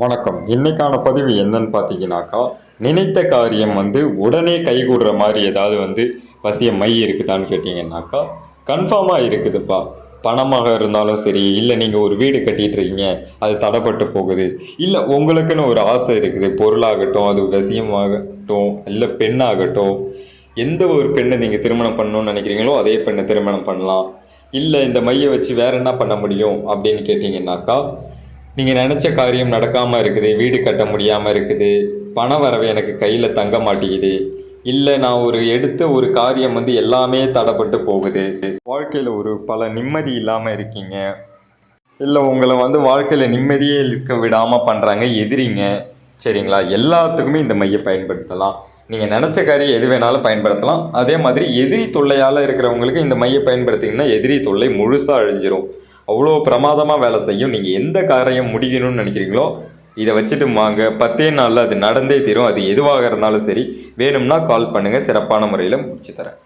வணக்கம். இன்னைக்கான பதிவு என்னன்னு பார்த்தீங்கன்னாக்கா நினைத்த காரியம் வந்து உடனே கைகூடுற மாதிரி ஏதாவது வந்து வசிய மை இருக்குதான்னு கேட்டிங்கன்னாக்கா கன்ஃபார்மாக இருக்குதுப்பா. பணமாக இருந்தாலும் சரி இல்லை நீங்கள் ஒரு வீடு கட்டிட்டு இருக்கீங்க அது தடைப்பட்டு போகுது. இல்லை உங்களுக்குன்னு ஒரு ஆசை இருக்குது பொருளாகட்டும் அது வசியமாகட்டும் இல்லை பெண்ணாகட்டும். எந்த ஒரு பெண்ணை நீங்கள் திருமணம் பண்ணணும்னு நினைக்கிறீங்களோ அதே பெண்ணை திருமணம் பண்ணலாம். இல்லை இந்த மையை வச்சு வேற என்ன பண்ண முடியும் அப்படின்னு கேட்டிங்கன்னாக்கா நீங்கள் நினச்ச காரியம் நடக்காமல் இருக்குது வீடு கட்ட முடியாமல் இருக்குது பண வரவு எனக்கு கையில் தங்க மாட்டேங்குது இல்லை நான் ஒரு எடுத்த ஒரு காரியம் வந்து எல்லாமே தடப்பட்டு போகுது. வாழ்க்கையில் ஒரு பல நிம்மதி இல்லாமல் இருக்கீங்க. இல்லை உங்களை வந்து வாழ்க்கையில் நிம்மதியே இருக்க விடாமல் பண்ணுறாங்க எதிரிங்க. சரிங்களா? எல்லாத்துக்குமே இந்த மையை பயன்படுத்தலாம். நீங்கள் நினச்ச காரியம் எது வேணாலும் பயன்படுத்தலாம். அதே மாதிரி எதிரி தொல்லையால் இருக்கிறவங்களுக்கு இந்த மையை பயன்படுத்திங்கன்னா எதிரி தொல்லை முழுசாக அழிஞ்சிரும். அவ்வளோ பிரமாதமாக வேலை செய்யும். நீங்கள் எந்த காரியம் முடிக்கணும்னு நினைக்கிறீங்களோ இதை வச்சுட்டு வாங்க. பத்தே நாளில் அது நடந்தே தீரும். அது எதுவாக இருந்தாலும் சரி வேணும்னா கால் பண்ணுங்கள் சிறப்பான முறையில் முடிச்சு தரேன்.